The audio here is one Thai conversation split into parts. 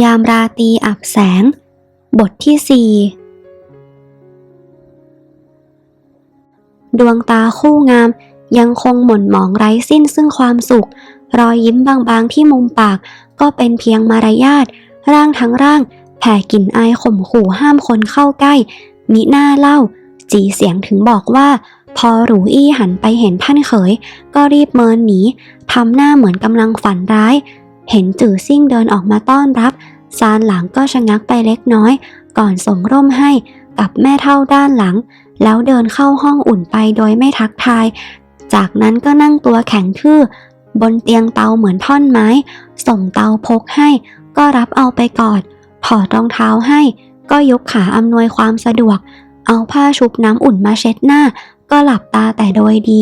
ยามราตีอับแสง บทที่สี่ดวงตาคู่งามยังคงหม่นหมองไร้สิ้นซึ่งความสุข รอยยิ้มบางๆที่มุมปากก็เป็นเพียงมารยาทร่างทั้งร่าง แผ่กลิ่นอายข่มขู่ห้ามคนเข้าใกล้ มิหน้าเล่า จีเสียงถึงบอกว่า พอหรูอี้หันไปเห็นท่านเขย ก็รีบเมินหนีทำหน้าเหมือนกำลังฝันร้าย เห็นจื่อซิ่งเดินออกมาต้อนรับ ซานหลังก็ชะงักไปเล็กน้อย ก่อนส่งร่มให้กับแม่เท่าด้านหลัง แล้วเดินเข้าห้องอุ่นไปโดยไม่ทักทาย จากนั้นก็นั่งตัวแข็งทื่อบนเตียงเตาเหมือนท่อนไม้ ส่งเตาพกให้ ก็รับเอาไปกอด ถอดรองเท้าให้ ก็ยกขาอำนวยความสะดวก เอาผ้าชุบน้ำอุ่นมาเช็ดหน้า ก็หลับตาแต่โดยดี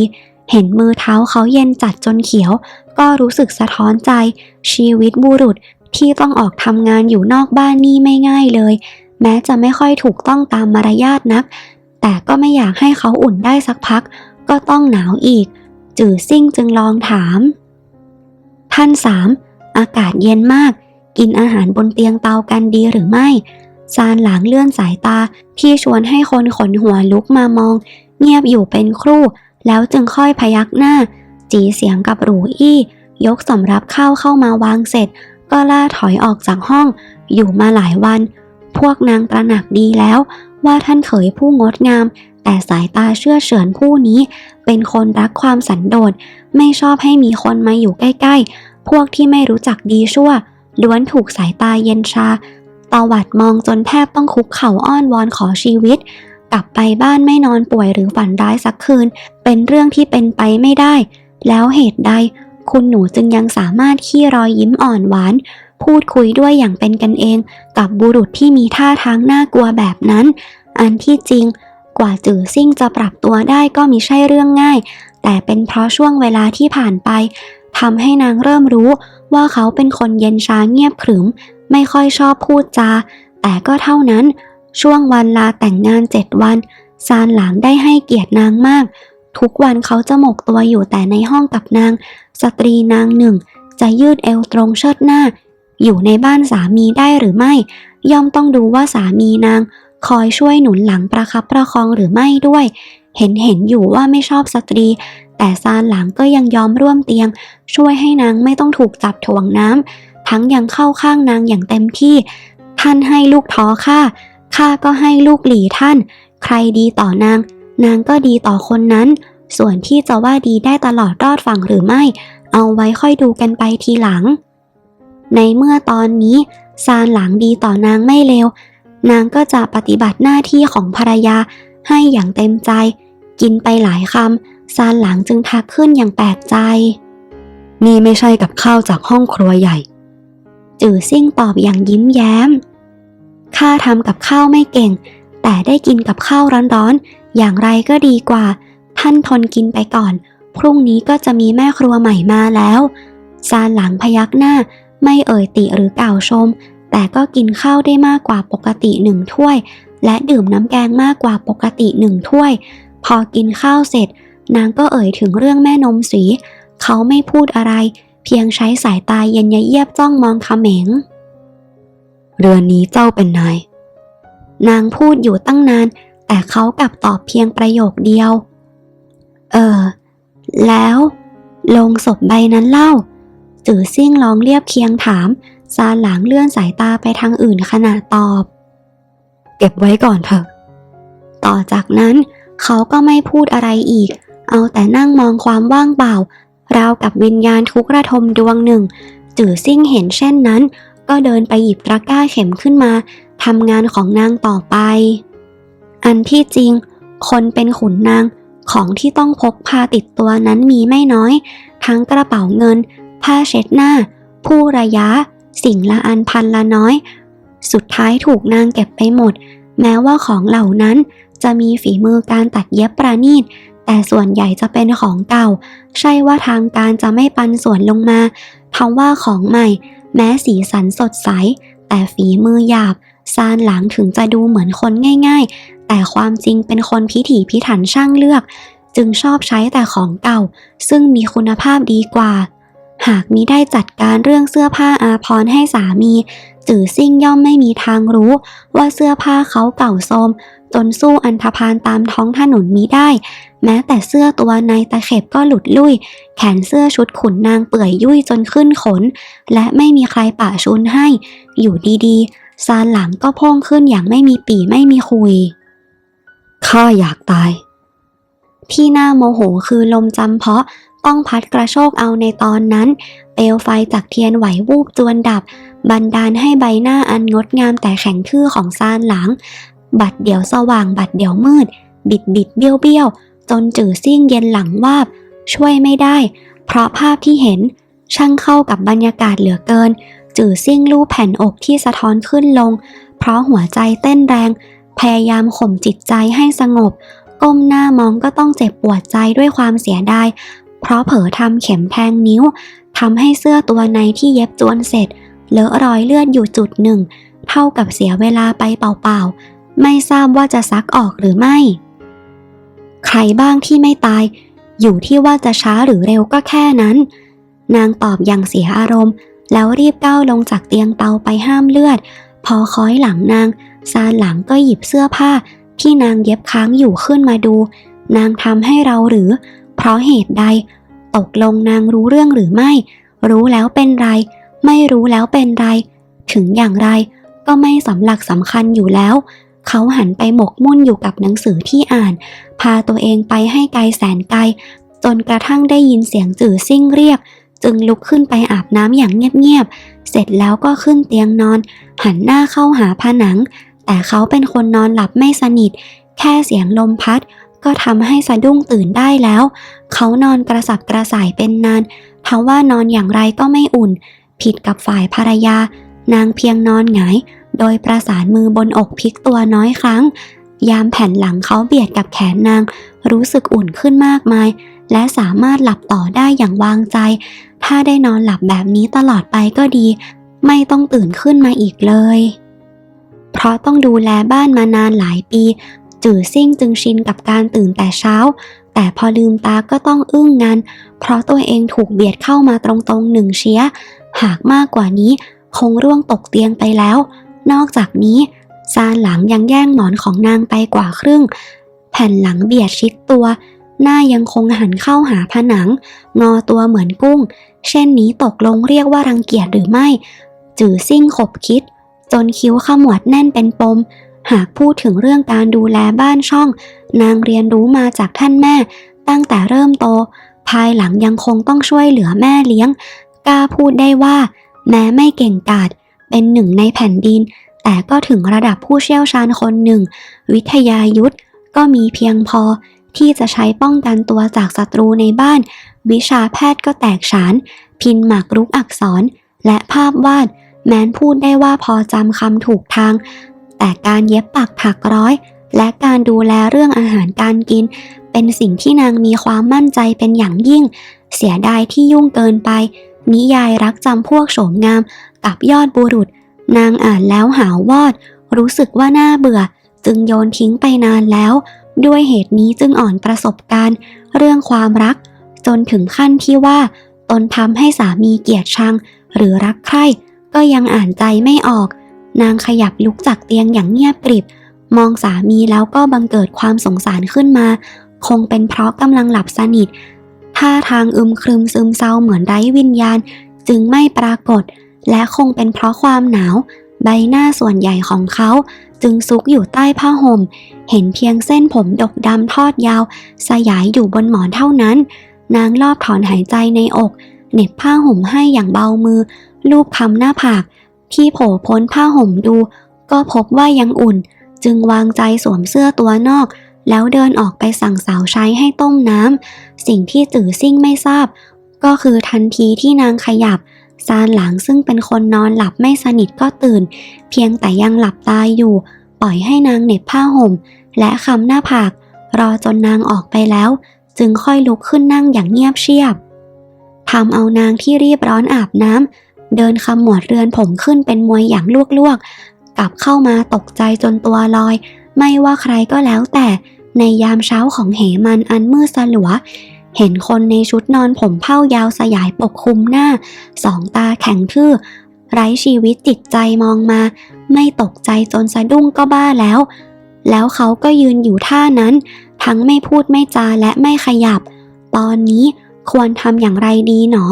เห็นมือเท้าเขาเย็นจัดจนเขียว ก็รู้สึกสะท้อนใจ ชีวิตบุรุษที่ต้องออกทำงานอยู่นอกบ้านนี่ไม่ง่ายเลย แม้จะไม่ค่อยถูกต้องตามมารยาทนัก แต่ก็ไม่อยากให้เขาอุ่นได้สักพัก ก็ต้องหนาวอีก จื่อซิ่งจึงลองถาม ท่านสามอากาศเย็นมาก กินอาหารบนเตียงเตากันดีหรือไม่ซานหลางเลื่อนสายตาที่ชวนให้คนขนหัวลุกมามอง เงียบอยู่เป็นครู่ แล้วจึงค่อยพยักหน้า จีเสียงกับหรูอี้ ยกสำรับข้าวเข้ามาวางเสร็จ ก็ล่าถอยออกจากห้อง อยู่มาหลายวัน พวกนางตระหนักดีแล้ว ว่าท่านเขยผู้งดงาม แต่สายตาเชื่อเฉือนผู้นี้ เป็นคนรักความสันโดษไม่ชอบให้มีคนมาอยู่ใกล้ ๆ พวกที่ไม่รู้จักดีชั่วล้วนถูกสายตาเย็นชาตาวัดมองจนแทบต้องคุกเข่าอ้อนวอนขอชีวิต กลับไปบ้านไม่นอนป่วยหรือฝันร้ายสักคืน เป็นเรื่องที่เป็นไปไม่ได้ แล้วเหตุใด คุณหนูจึงยังสามารถขี้รอยยิ้มอ่อนหวาน พูดคุยด้วยอย่างเป็นกันเอง กับบุรุษที่มีท่าทางน่ากลัวแบบนั้น อันที่จริง กว่าจือซิ่งจะปรับตัวได้ก็มิใช่เรื่องง่าย แต่เป็นเพราะช่วงเวลาที่ผ่านไปทำให้นางเริ่มรู้ว่าเขาเป็นคนเย็นชาเงียบขรึม ไม่ค่อยชอบพูดจา แต่ก็เท่านั้น ช่วงวันลาแต่งงานเจ็ดวัน ซานหลางได้ให้เกียรตินางมาก ทุกวันเขาจะหมกตัวอยู่แต่ในห้องกับนาง สตรีนางหนึ่ง จะยืดเอวตรงเชิดหน้า อยู่ในบ้านสามีได้หรือไม่ ย่อมต้องดูว่าสามีนาง คอยช่วยหนุนหลังประคับประคองหรือไม่ด้วย เห็นเห็นอยู่ว่าไม่ชอบสตรี แต่ซานหลังก็ยังยอมร่วมเตียง ช่วยให้นางไม่ต้องถูกจับถ่วงน้ำทั้งยังเข้าข้างนางอย่างเต็มที่ ท่านให้ลูกท้อข้าข้าก็ให้ลูกหลีท่าน ใครดีต่อนาง นางก็ดีต่อคนนั้น ส่วนที่จะว่าดีได้ตลอดรอดฝั่งหรือไม่ เอาไว้ค่อยดูกันไปทีหลัง ในเมื่อตอนนี้ซานหลังดีต่อนางไม่เลวนางก็จะปฏิบัติหน้าที่ของภรรยาให้อย่างเต็มใจ กินไปหลายคำซานหลังจึงทักขึ้นอย่างแปลกใจ นี่ไม่ใช่กับข้าวจากห้องครัวใหญ่ จื่อซิ่งตอบอย่างยิ้มแย้ม ข้าทำกับข้าวไม่เก่ง แต่ได้กินกับข้าวร้อนๆ อย่างไรก็ดีกว่า ท่านทนกินไปก่อน พรุ่งนี้ก็จะมีแม่ครัวใหม่มาแล้วซานหลังพยักหน้า ไม่เอ่ยติหรือกล่าวชม แต่ก็กินข้าวได้มากกว่าปกติหนึ่งถ้วย และดื่มน้ำแกงมากกว่าปกติหนึ่งถ้วย พอกินข้าวเสร็จ นางก็เอ่ยถึงเรื่องแม่นมสี เขาไม่พูดอะไร เพียงใช้สายตาเย็นยะเยียบจ้องมองเขม็งเรือนนี้เจ้าเป็นนายนางพูดอยู่ตั้งนาน แต่เขากลับตอบเพียงประโยคเดียว เออ แล้วลงศพใบนั้นเล่า จื่อซิ่งลองเรียบเคียงถาม ซาหลางเลื่อนสายตาไปทางอื่นขณะตอบ เก็บไว้ก่อนเถอะ ต่อจากนั้นเขาก็ไม่พูดอะไรอีก เอาแต่นั่งมองความว่างเปล่า ราวกับวิญญาณทุกระทมดวงหนึ่ง จื่อซิ่งเห็นเช่นนั้น ก็เดินไปหยิบตะกร้าเข็มขึ้นมาทำงานของนางต่อไป อันที่จริง คนเป็นขุนนางของที่ต้องพกพาติดตัวนั้นมีไม่น้อย ทั้งกระเป๋าเงิน ผ้าเช็ดหน้า ผู้ระยะ สิ่งละอันพันละน้อย สุดท้ายถูกนางเก็บไปหมด แม้ว่าของเหล่านั้นจะมีฝีมือการตัดเย็บประณีต แต่ส่วนใหญ่จะเป็นของเก่า ใช่ว่าทางการจะไม่ปันส่วนลงมาทว่าของใหม่ แม้สีสันสดใส แต่ฝีมือหยาบซานหลังถึงจะดูเหมือนคนง่าย แต่ความจริงเป็นคนพิถีพิถันช่างเลือก จึงชอบใช้แต่ของเก่า ซึ่งมีคุณภาพดีกว่า หากมิได้จัดการเรื่องเสื้อผ้าอาภรให้สามี จือซิ่งย่อมไม่มีทางรู้ ว่าเสื้อผ้าเขาเก่าโทรมจนสู้อันธพาลตามท้องถนนมิได้ แม้แต่เสื้อตัวในตะเข็บก็หลุดลุ่ย แขนเสื้อชุดขุนนางเปื่อยยุ่ยจนขึ้นขน และไม่มีใครป่าชุนให้ อยู่ดีๆซานหลังก็พ่งขึ้นอย่างไม่มีปีไม่มีคุย ข้าอยากตาย ที่น่าโมโหคือลมจำเพาะต้องพัดกระโชกเอาในตอนนั้น เปลวไฟจากเทียนไหววูบจวนดับ บันดาลให้ใบหน้าอันงดงามแต่แข็งทื่อของซานหลัง บัดเดี๋ยวสว่างบัดเดี๋ยวมืด บิดบิดเบี้ยวเบี้ยวจนจือซิ่งเย็นหลังวาบ ช่วยไม่ได้ เพราะภาพที่เห็น ช่างเข้ากับบรรยากาศเหลือเกิน จือซิ่งลูบแผ่นอกที่สะท้อนขึ้นลง เพราะหัวใจเต้นแรง พยายามข่มจิตใจให้สงบ ก้มหน้ามองก็ต้องเจ็บปวดใจด้วยความเสียดาย เพราะเผลอทำเข็มแทงนิ้วทำให้เสื้อตัวในที่เย็บจวนเสร็จ เลอะรอยเลือดอยู่จุดหนึ่ง เท่ากับเสียเวลาไปเปล่าๆ ไม่ทราบว่าจะซักออกหรือไม่ ใครบ้างที่ไม่ตาย อยู่ที่ว่าจะช้าหรือเร็วก็แค่นั้น นางตอบอย่างเสียอารมณ์ แล้วรีบก้าวลงจากเตียงเตาไปห้ามเลือด พอคอยหลังนาง ซานหลังก็หยิบเสื้อผ้าที่นางเย็บค้างอยู่ขึ้นมาดู นางทำให้เราหรือ เพราะเหตุใด ตกลงนางรู้เรื่องหรือไม่ รู้แล้วเป็นไร ไม่รู้แล้วเป็นไร ถึงอย่างไร ก็ไม่สำหลักสำคัญอยู่แล้ว เขาหันไปหมกมุ่นอยู่กับหนังสือที่อ่าน พาตัวเองไปให้ไกลแสนไกล จนกระทั่งได้ยินเสียงจื่อซิ่งเรียก จึงลุกขึ้นไปอาบน้ำอย่างเงียบๆเสร็จแล้วก็ขึ้นเตียงนอน หันหน้าเข้าหาผนัง แต่เขาเป็นคนนอนหลับไม่สนิท แค่เสียงลมพัด ก็ทำให้สะดุ้งตื่นได้แล้ว เขานอนกระสับกระส่ายเป็นนานทว่านอนอย่างไรก็ไม่อุ่น ผิดกับฝ่ายภรรยา นางเพียงนอนหงาย โดยประสานมือบนอกพลิกตัวน้อยครั้ง ยามแผ่นหลังเขาเบียดกับแขนนาง รู้สึกอุ่นขึ้นมากมาย และสามารถหลับต่อได้อย่างวางใจ ถ้าได้นอนหลับแบบนี้ตลอดไปก็ดี ไม่ต้องตื่นขึ้นมาอีกเลย เพราะต้องดูแลบ้านมานานหลายปี จื่อซิ่งจึงชินกับการตื่นแต่เช้า แต่พอลืมตาก็ต้องอึ้งงันเพราะตัวเองถูกเบียดเข้ามาตรงๆหนึ่งเชียหากมากกว่านี้คงร่วงตกเตียงไปแล้ว นอกจากนี้ซานหลังยังแย่งหมอนของนางไปกว่าครึ่ง แผ่นหลังเบียดชิดตัว หน้ายังคงหันเข้าหาผนัง งอตัวเหมือนกุ้ง เช่นนี้ตกลงเรียกว่ารังเกียจหรือไม่ จื่อซิ่งขบคิด จนคิ้วขมวดแน่นเป็นปม หากพูดถึงเรื่องการดูแลบ้านช่อง นางเรียนรู้มาจากท่านแม่ ตั้งแต่เริ่มโต ภายหลังยังคงต้องช่วยเหลือแม่เลี้ยง กล้าพูดได้ว่า แม้ไม่เก่งกาจเป็นหนึ่งในแผ่นดิน แต่ก็ถึงระดับผู้เชี่ยวชาญคนหนึ่ง วิทยายุทธก็มีเพียงพอที่จะใช้ป้องกันตัวจากศัตรูในบ้าน วิชาแพทย์ก็แตกฉาน พินหมากรุกอักษร และภาพวาด แม้นพูดได้ว่าพอจำคำถูกทาง แต่การเย็บปักถักร้อย และการดูแลเรื่องอาหารการกิน เป็นสิ่งที่นางมีความมั่นใจเป็นอย่างยิ่ง เสียดายที่ยุ่งเกินไป นิยายรักจำพวกโฉมงาม กับยอดบุรุษ นางอ่านแล้วหาวอด รู้สึกว่าน่าเบื่อ จึงโยนทิ้งไปนานแล้ว ด้วยเหตุนี้จึงอ่อนประสบการณ์ เรื่องความรัก จนถึงขั้นที่ว่า ตนทำให้สามีเกลียดชัง หรือรักใคร่ ก็ยังอ่านใจไม่ออก นางขยับลุกจากเตียงอย่างเงียบกริบ มองสามีแล้วก็บังเกิดความสงสารขึ้นมา คงเป็นเพราะกำลังหลับสนิทท่าทางอึมครึมซึมเศร้าเหมือนไร้วิญญาณ จึงไม่ปรากฏ และคงเป็นเพราะความหนาว ใบหน้าส่วนใหญ่ของเขา จึงซุกอยู่ใต้ผ้าห่ม เห็นเพียงเส้นผมดกดำทอดยาว สยายอยู่บนหมอนเท่านั้น นางรอบถอนหายใจในอกเหน็บผ้าห่มให้อย่างเบามือ ลูบคำหน้าผาก ที่โผล่พ้นผ้าห่มดู ก็พบว่ายังอุ่น จึงวางใจสวมเสื้อตัวนอก แล้วเดินออกไปสั่งสาวใช้ให้ต้มน้ำ สิ่งที่จื่อซิ่งไม่ทราบ ก็คือทันทีที่นางขยับซานหลังซึ่งเป็นคนนอนหลับไม่สนิทก็ตื่น เพียงแต่ยังหลับตาอยู่ ปล่อยให้นางเหน็บผ้าห่ม และคำหน้าผาก รอจนนางออกไปแล้ว จึงค่อยลุกขึ้นนั่งอย่างเงียบเชียบทำเอานางที่รีบร้อนอาบน้ำ เดินขมวดเรือนผมขึ้นเป็นมวยอย่างลวกๆ กลับเข้ามาตกใจจนตัวลอย ไม่ว่าใครก็แล้วแต่ในยามเช้าของเหมันอันมืดสลัว เห็นคนในชุดนอนผมเผ้ายาวสยายปกคลุมหน้า สองตาแข็งทื่อ ไร้ชีวิตจิตใจมองมา ไม่ตกใจจนสะดุ้งก็บ้าแล้ว แล้วเขาก็ยืนอยู่ท่านั้น ทั้งไม่พูดไม่จาและไม่ขยับ ตอนนี้ควรทำอย่างไรดีหนอ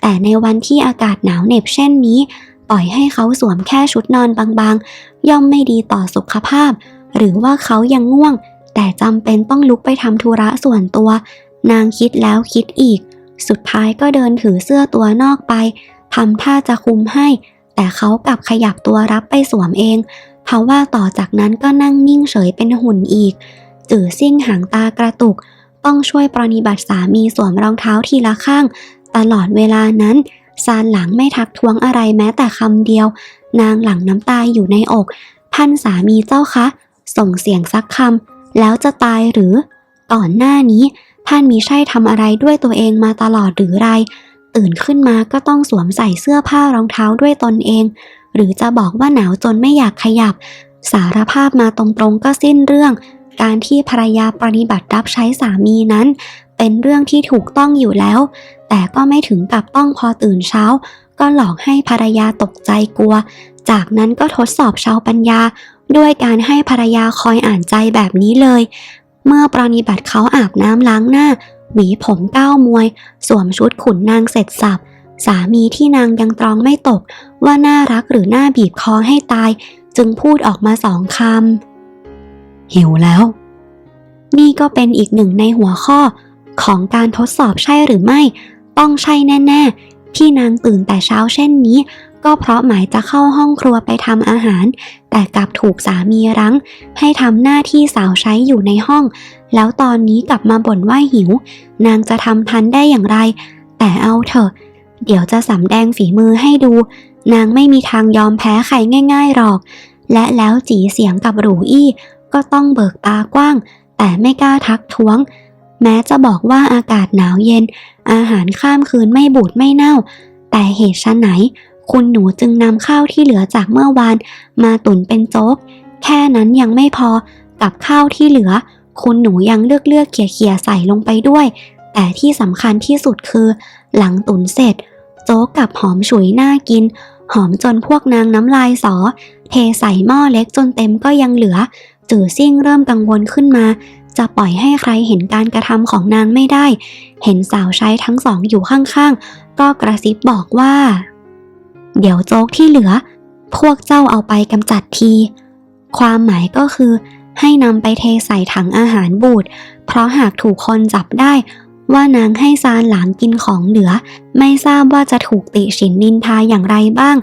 แต่ในวันที่อากาศหนาวเหน็บเช่นนี้ ปล่อยให้เขาสวมแค่ชุดนอนบางๆ ย่อมไม่ดีต่อสุขภาพ หรือว่าเขายังง่วง แต่จำเป็นต้องลุกไปทำธุระส่วนตัว นางคิดแล้วคิดอีก สุดท้ายก็เดินถือเสื้อตัวนอกไปทำท่าจะคุมให้ แต่เขากลับขยับตัวรับไปสวมเองเพราะว่าต่อจากนั้นก็นั่งนิ่งเฉยเป็นหุ่นอีก จื่อซิ่งหางตากระตุก ต้องช่วยปรนิบัติสามีสวมรองเท้าทีละข้าง ตลอดเวลานั้นซานหลังไม่ทักท้วงอะไรแม้แต่คำเดียว นางหลังน้ำตาอยู่ในอก ท่านสามีเจ้าคะ ส่งเสียงสักคำแล้วจะตายหรือ ก่อนหน้านี้ ท่านมีใช่ทำอะไรด้วยตัวเองมาตลอดหรือไร ตื่นขึ้นมาก็ต้องสวมใส่เสื้อผ้ารองเท้าด้วยตนเอง หรือจะบอกว่าหนาวจนไม่อยากขยับ สารภาพมาตรงๆก็สิ้นเรื่อง การที่ภรรยาปฏิบัติรับใช้สามีนั้น เป็นเรื่องที่ถูกต้องอยู่แล้ว แต่ก็ไม่ถึงกับต้องพอตื่นเช้า ก็หลอกให้ภรรยาตกใจกลัว จากนั้นก็ทดสอบชาวปัญญา ด้วยการให้ภรรยาคอยอ่านใจแบบนี้เลย เมื่อปรนิบัติเขาอาบน้ำล้างหน้า หวีผมก้าวมวย สวมชุดขุนนางเสร็จสับสามีที่นางยังตรองไม่ตก ว่าน่ารักหรือน่าบีบคอให้ตาย จึงพูดออกมาสองคำหิวแล้ว นี่ก็เป็นอีกหนึ่งในหัวข้อ ของการทดสอบใช่หรือไม่ ต้องใช่แน่ๆ ที่นางตื่นแต่เช้าเช่นนี้ ก็เพราะหมายจะเข้าห้องครัวไปทำอาหาร แต่กลับถูกสามีรั้ง ให้ทำหน้าที่สาวใช้อยู่ในห้อง แล้วตอนนี้กลับมาบ่นว่าหิว นางจะทำทันได้อย่างไร แต่เอาเถอะ เดี๋ยวจะสำแดงฝีมือให้ดู นางไม่มีทางยอมแพ้ใครง่าย ๆหรอก และแล้วจีเสียงกับหรูอี้ก็ต้องเบิกตากว้าง แต่ไม่กล้าทักท้วง แม้จะบอกว่าอากาศหนาวเย็น อาหารข้ามคืนไม่บูดไม่เน่า แต่เหตุชันไหน คุณหนูจึงนำข้าวที่เหลือจากเมื่อวาน มาตุนเป็นโจ๊ก แค่นั้นยังไม่พอกับข้าวที่เหลือ คุณหนูยังเลือกเลือกเขี่ยเขี่ยใส่ลงไปด้วย แต่ที่สำคัญที่สุดคือ หลังตุนเสร็จ โจ๊กกับหอมฉุยน่ากิน หอมจนพวกนางน้ำลายสอ เทใส่หม้อเล็กจนเต็มก็ยังเหลือจื่อซิ่งเริ่มกังวลขึ้นมา จะปล่อยให้ใครเห็นการกระทำของนางไม่ได้ เห็นสาวใช้ทั้งสองอยู่ข้างๆ ก็กระซิบบอกว่า เดี๋ยวโจ๊กที่เหลือ พวกเจ้าเอาไปกำจัดที ความหมายก็คือ ให้นำไปเทใส่ถังอาหารบูด เพราะหากถูกคนจับได้ ว่านางให้ซานหลางกินของเหลือ ไม่ทราบว่าจะถูกติฉินนินทาอย่างไรบ้าง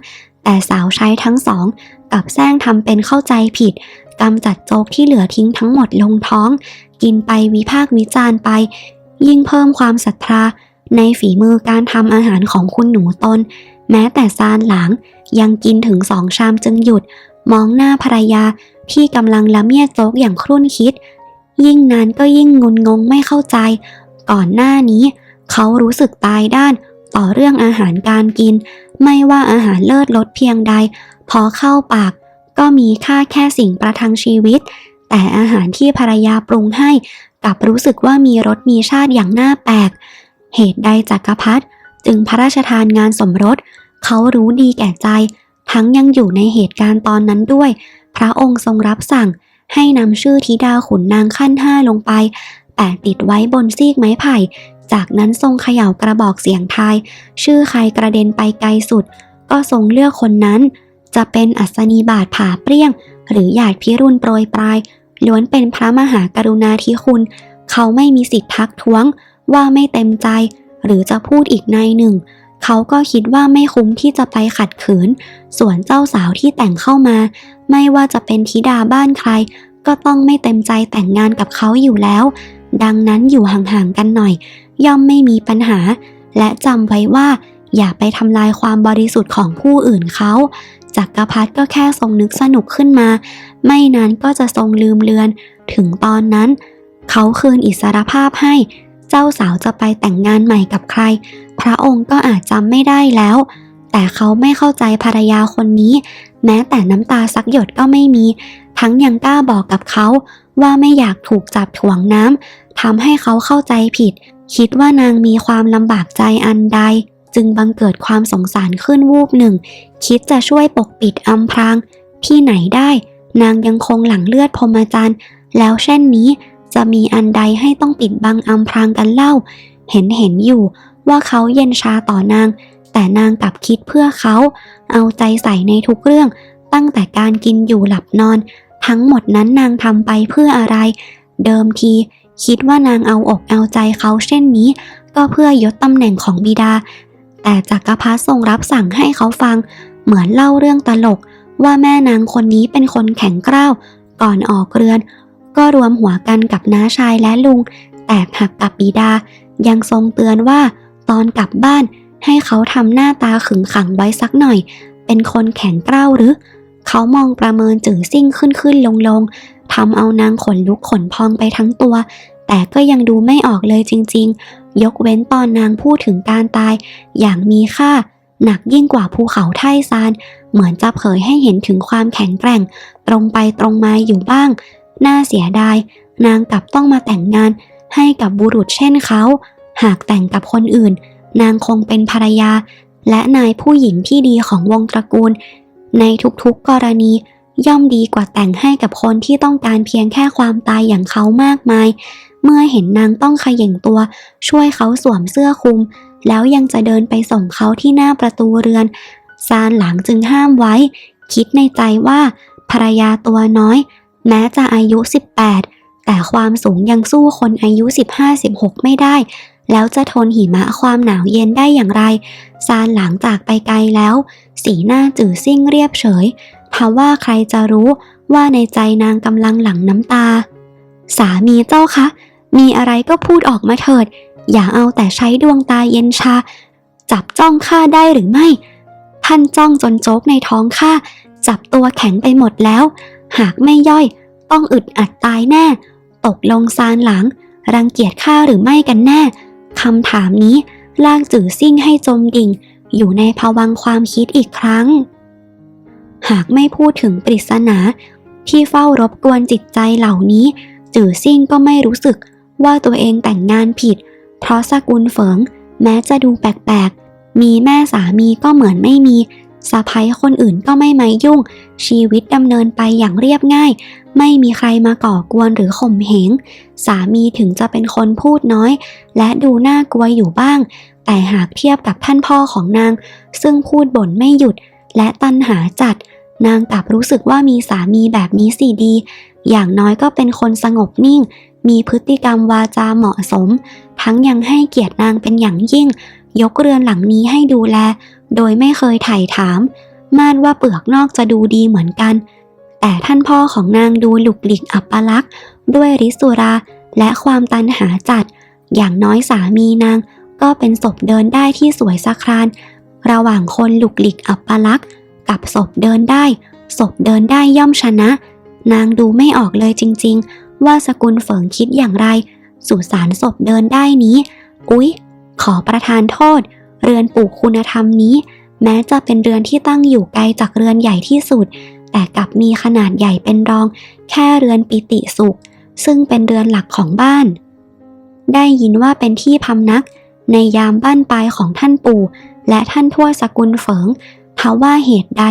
แต่สาวใช้ทั้งสองกลับแซงทำเป็นเข้าใจผิด กำจัดโจกที่เหลือทิ้งทั้งหมดลงท้อง กินไปวิพากวิจารณ์ไป ยิ่งเพิ่มความศรัทธาในฝีมือการทำอาหารของคุณหนูตน แม้แต่ซานหลางยังกินถึงสองชามจึงหยุด มองหน้าภรรยาที่กำลังละเมียดโจกอย่างครุ่นคิด ยิ่งนานก็ยิ่งงุนงงไม่เข้าใจ ก่อนหน้านี้ เขารู้สึกตายด้านต่อเรื่องอาหารการกิน ไม่ว่าอาหารเลิศรสเพียงใด พอเข้าปาก ก็มีค่าแค่สิ่งประทังชีวิต แต่อาหารที่ภรรยาปรุงให้กลับรู้สึกว่ามีรสมีชาติอย่างน่าแปลก เหตุใดจักรพรรดิจึงพระราชทานงานสมรส เขารู้ดีแก่ใจ ทั้งยังอยู่ในเหตุการณ์ตอนนั้นด้วย พระองค์ทรงรับสั่งให้นำชื่อธิดาขุนนางขั้นห้าลงไป แปะติดไว้บนซีกไม้ไผ่ จากนั้นทรงเขย่ากระบอกเสียงทาย ชื่อใครกระเด็นไปไกลสุด ก็ทรงเลือกคนนั้น จะเป็นอัศนีบาทผ่าเปรี้ยง หรือหยาดพิรุณโปรยปลาย ล้วนเป็นพระมหากรุณาธิคุณ เขาไม่มีสิทธิ์ทักท้วง ว่าไม่เต็มใจ หรือจะพูดอีกในหนึ่ง เขาก็คิดว่าไม่คุ้มที่จะไปขัดขืน ส่วนเจ้าสาวที่แต่งเข้ามา ไม่ว่าจะเป็นธิดาบ้านใคร ก็ต้องไม่เต็มใจแต่งงานกับเขาอยู่แล้ว ดังนั้นอยู่ห่างๆกันหน่อย ย่อมไม่มีปัญหา และจำไว้ว่าอย่าไปทำลายความบริสุทธิ์ของผู้อื่นเขา จักรพรรดิก็แค่ทรงนึกสนุกขึ้นมา ไม่นานก็จะทรงลืมเลือน ถึงตอนนั้น เขาคืนอิสรภาพให้ เจ้าสาวจะไปแต่งงานใหม่กับใคร พระองค์ก็อาจจำไม่ได้แล้ว แต่เขาไม่เข้าใจภรรยาคนนี้ แม้แต่น้ำตาสักหยดก็ไม่มี ทั้งยังกล้าบอกกับเขาว่าไม่อยากถูกจับถ่วงน้ำทำให้เขาเข้าใจผิด คิดว่านางมีความลำบากใจอันใด จึงบังเกิดความสงสารขึ้นวูบหนึ่ง คิดจะช่วยปกปิดอำพราง ที่ไหนได้ นางยังคงหลังเลือดพรมจรรย์แล้วเช่นนี้จะมีอันใดให้ต้องปิดบังอำพรางกันเล่า เห็นเห็นอยู่ว่าเขาเย็นชาต่อนาง แต่นางกลับคิดเพื่อเขา เอาใจใส่ในทุกเรื่อง ตั้งแต่การกินอยู่หลับนอน ทั้งหมดนั้นนางทำไปเพื่ออะไร เดิมที คิดว่านางเอาอกเอาใจเขาเช่นนี้ ก็เพื่อยศตำแหน่งของบิดา แต่จักรพรรดิทรงรับสั่งให้เขาฟัง เหมือนเล่าเรื่องตลก ว่าแม่นางคนนี้เป็นคนแข็งกร้าวก่อนออกเรือน ก็รวมหัวกันกับน้าชายและลุง แตกหักกับบิดา ยังทรงเตือนว่า ตอนกลับบ้านให้เขาทำหน้าตาขึงขังไว้สักหน่อย เป็นคนแข็งกร้าวหรือ เขามองประเมินจื่อซิ่งขึ้นขึ้นลงลงทำเอานางขนลุกขนพองไปทั้งตัว แต่ก็ยังดูไม่ออกเลยจริง ๆ ยกเว้นตอนนางพูดถึงการตาย อย่างมีค่า หนักยิ่งกว่าภูเขาไทซาน เหมือนจะเผยให้เห็นถึงความแข็งแกร่ง ตรงไปตรงมาอยู่บ้าง น่าเสียดาย นางกลับต้องมาแต่งงาน ให้กับบุรุษเช่นเขา หากแต่งกับคนอื่น นางคงเป็นภรรยา และนายผู้หญิงที่ดีของวงตระกูล ในทุกๆกรณีย่อมดีกว่าแต่งให้กับคนที่ต้องการเพียงแค่ความตายอย่างเขามากมาย เมื่อเห็นนางต้องขย่งตัว ช่วยเขาสวมเสื้อคลุม แล้วยังจะเดินไปส่งเขาที่หน้าประตูเรือน ซานหลังจึงห้ามไว้ คิดในใจว่าภรรยาตัวน้อย แม้จะอายุ 18 แต่ความสูงยังสู้คนอายุ 15-16 ไม่ได้ แล้วจะทนหิมะความหนาวเย็นได้อย่างไร ซานหลังจากไปไกลแล้ว สีหน้าจื่อซิ่งเรียบเฉยทว่าใครจะรู้ว่าในใจนางกำลังหลั่งน้ำตา สามีเจ้าคะ มีอะไรก็พูดออกมาเถิด อย่าเอาแต่ใช้ดวงตาเย็นชา จับจ้องข้าได้หรือไม่ ท่านจ้องจนโจกในท้องข้าจับตัวแข็งไปหมดแล้ว หากไม่ย่อย ต้องอึดอัดตายแน่ ตกลงซานหลัง รังเกียจข้าหรือไม่กันแน่คำถามนี้ลากจื่อซิ่งให้จมดิ่ง อยู่ในภวังความคิดอีกครั้ง หากไม่พูดถึงปริศนาที่เฝ้ารบกวนจิตใจเหล่านี้ จื่อซิ่งก็ไม่รู้สึก ว่าตัวเองแต่งงานผิด เพราะสกุลเฟิงแม้จะดูแปลกๆ มีแม่สามีก็เหมือนไม่มีสะพ้ยคนอื่นก็ไม่มายุ่ง ชีวิตดำเนินไปอย่างเรียบง่าย ไม่มีใครมาก่อกวนหรือข่มเหง สามีถึงจะเป็นคนพูดน้อย และดูน่ากลัวอยู่บ้าง แต่หากเทียบกับท่านพ่อของนาง ซึ่งพูดบ่นไม่หยุด และตันหาจัด นางกลับรู้สึกว่ามีสามีแบบนี้สิดี อย่างน้อยก็เป็นคนสงบนิ่ง มีพฤติกรรมวาจาเหมาะสม ทั้งยังให้เกียรตินางเป็นอย่างยิ่ง ยกเรือนหลังนี้ให้ดูแล โดยไม่เคยไถ่ถามม่านว่าเปลือกนอกจะดูดีเหมือนกัน แต่ท่านพ่อของนางดูหลุกหลิกอัปลักษ์ด้วยริสุราและความตันหาจัด อย่างน้อยสามีนาง ก็เป็นศพเดินได้ที่สวยสะคราน ระหว่างคนหลุกหลิกอัปลักษ์กับศพเดินได้ ศพเดินได้ย่อมชนะ นางดูไม่ออกเลยจริง ๆ ว่าสกุลเฟิงคิดอย่างไร สุสานศพเดินได้นี้ อุ๊ย ขอประทานโทษ เรือนปลูกคุณธรรมนี้ แม้จะเป็นเรือนที่ตั้งอยู่ไกลจากเรือนใหญ่ที่สุด แต่กลับมีขนาดใหญ่เป็นรอง แค่เรือนปิติสุข ซึ่งเป็นเรือนหลักของบ้าน ได้ยินว่าเป็นที่พำนัก ในยามบ้านปลายของท่านปู่และท่านทั่วสกุลเฟิงทว่าเหตุใด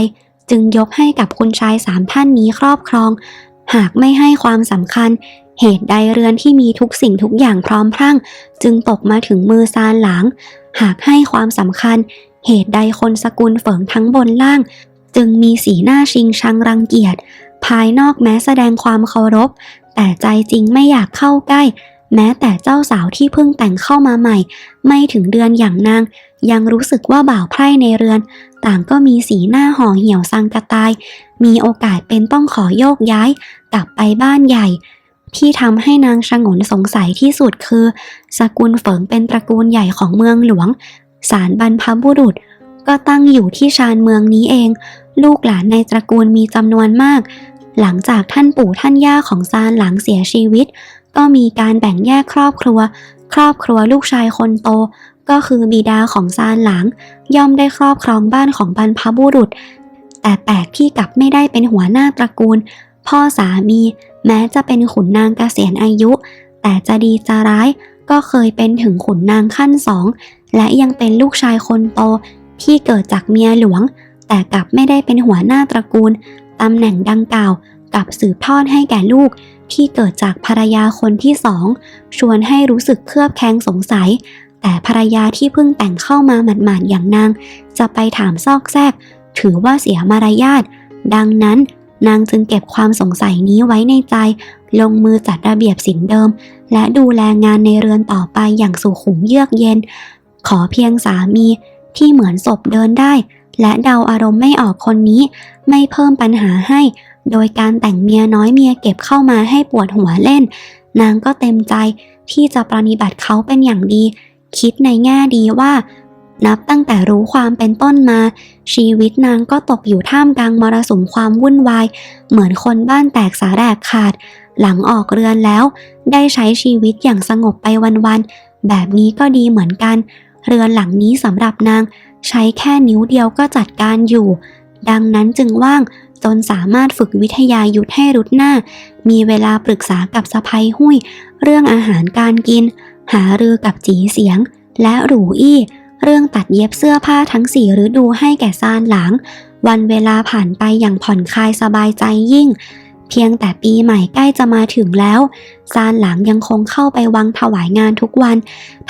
จึงยกให้กับคุณชายสามท่านนี้ครอบครอง หากไม่ให้ความสำคัญ เหตุใดเรือนที่มีทุกสิ่งทุกอย่างพร้อมพรั่ง จึงตกมาถึงมือซานหลาง หากให้ความสำคัญ เหตุใดคนสกุลเฟิงทั้งบนล่าง จึงมีสีหน้าชิงชังรังเกียจ ภายนอกแม้แสดงความเคารพ แต่ใจจริงไม่อยากเข้าใกล้ แม้แต่เจ้าสาวที่เพิ่งแต่งเข้ามาใหม่ ไม่ถึงเดือนอย่างนาง ยังรู้สึกว่าบ่าวไพร่ในเรือน ต่างก็มีสีหน้าห่อเหี่ยวสังกะตาย มีโอกาสเป็นต้องขอโยกย้าย กลับไปบ้านใหญ่ ที่ทำให้นางชงนสงสัยที่สุดคือ สกุลเฟิงเป็นตระกูลใหญ่ของเมืองหลวงศาลบรรพบุรุษ ก็ตั้งอยู่ที่ชานเมืองนี้เอง ลูกหลานในตระกูลมีจำนวนมาก หลังจากท่านปู่ท่านย่าของซานหลังเสียชีวิต ก็มีการแบ่งแยกครอบครัว ครอบครัวลูกชายคนโตก็คือบิดาของซานหลัง ย่อมได้ครอบครองบ้านของบรรพบุรุษ แต่แปลกที่กลับไม่ได้เป็นหัวหน้าตระกูล พ่อสามี แม้จะเป็นขุนนางเกษียณอายุ แต่จะดีจะร้ายก็เคยเป็นถึงขุนนางขั้นสอง และยังเป็นลูกชายคนโตที่เกิดจากเมียหลวง แต่กลับไม่ได้เป็นหัวหน้าตระกูลตำแหน่งดังกล่าวกลับสืบทอดให้แก่ลูกที่เกิดจากภรรยาคนที่สอง ชวนให้รู้สึกเครือบแคลงสงสัย แต่ภรรยาที่เพิ่งแต่งเข้ามาหมาดๆอย่างนาง จะไปถามซอกแซก ถือว่าเสียมารยาท ดังนั้น นางจึงเก็บความสงสัยนี้ไว้ในใจ ลงมือจัดระเบียบสินเดิม และดูแลงานในเรือนต่อไปอย่างสุขุมเยือกเย็น ขอเพียงสามีที่เหมือนศพเดินได้ และเดาอารมณ์ไม่ออกคนนี้ ไม่เพิ่มปัญหาให้ โดยการแต่งเมียน้อยเมียเก็บเข้ามาให้ปวดหัวเล่น นางก็เต็มใจที่จะปรนิบัติเขาเป็นอย่างดี คิดในแง่ดีว่า นับตั้งแต่รู้ความเป็นต้นมา ชีวิตนางก็ตกอยู่ท่ามกลางมรสุมความวุ่นวาย เหมือนคนบ้านแตกสาแหรกขาด หลังออกเรือนแล้ว ได้ใช้ชีวิตอย่างสงบไปวันๆแบบนี้ก็ดีเหมือนกัน เรือนหลังนี้สำหรับนาง ใช้แค่นิ้วเดียวก็จัดการอยู่ ดังนั้นจึงว่างจนสามารถฝึกวิทยายุทธให้รุดหน้า มีเวลาปรึกษากับสะพายหุ้ย เรื่องอาหารการกิน หารือกับจีเสียง และหรูอี้ เรื่องตัดเย็บเสื้อผ้าทั้งสี่ฤดูให้แก่ซานหลางวันเวลาผ่านไปอย่างผ่อนคลายสบายใจยิ่ง เพียงแต่ปีใหม่ใกล้จะมาถึงแล้วซานหลางยังคงเข้าไปวังถวายงานทุกวัน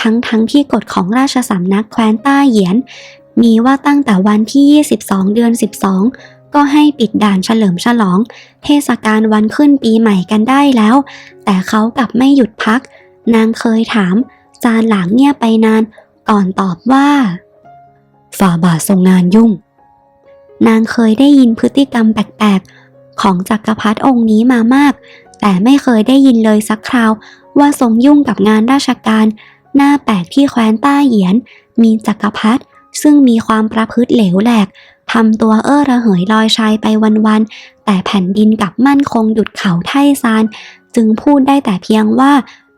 ทั้งทั้งที่กฎของราชสำนักแคว้นต้าเหยียน มีว่าตั้งแต่วันที่ 22 เดือน 12ก็ให้ปิดด่านเฉลิมฉลอง เทศกาลวันขึ้นปีใหม่กันได้แล้ว แต่เขากลับไม่หยุดพัก นางเคยถาม จานหลางเงียบไปนาน ก่อนตอบว่าฝ่าบาททรงงานยุ่ง นางเคยได้ยินพฤติกรรมแปลกๆ ของจักรพรรดิองค์นี้มามาก แต่ไม่เคยได้ยินเลยสักคราว ว่าทรงยุ่งกับงานราชการ หน้าแปลกที่แคว้นต้าเหยียน มีจักรพรรดิซึ่งมีความประพฤติเหลวแหลกทำตัวเอ้อระเหยลอยชายไปวันๆ แต่แผ่นดินกับมั่นคงหยุดเขาไทซาน จึงพูดได้แต่เพียงว่า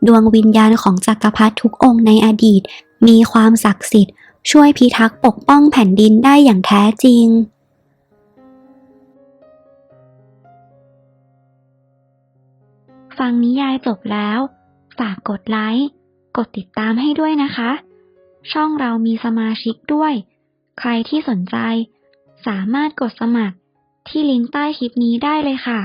ดวงวิญญาณของจักรพรรดิทุกองค์ในอดีต มีความศักดิ์สิทธิ์ช่วยพิทักษ์ปกป้องแผ่นดินได้อย่างแท้จริง ฟังนิยายจบแล้ว ฝากกดไลค์ กดติดตามให้ด้วยนะคะ ช่องเรามีสมาชิกด้วย ใครที่สนใจ สามารถกดสมัครที่ลิงก์ใต้คลิปนี้ได้เลยค่ะ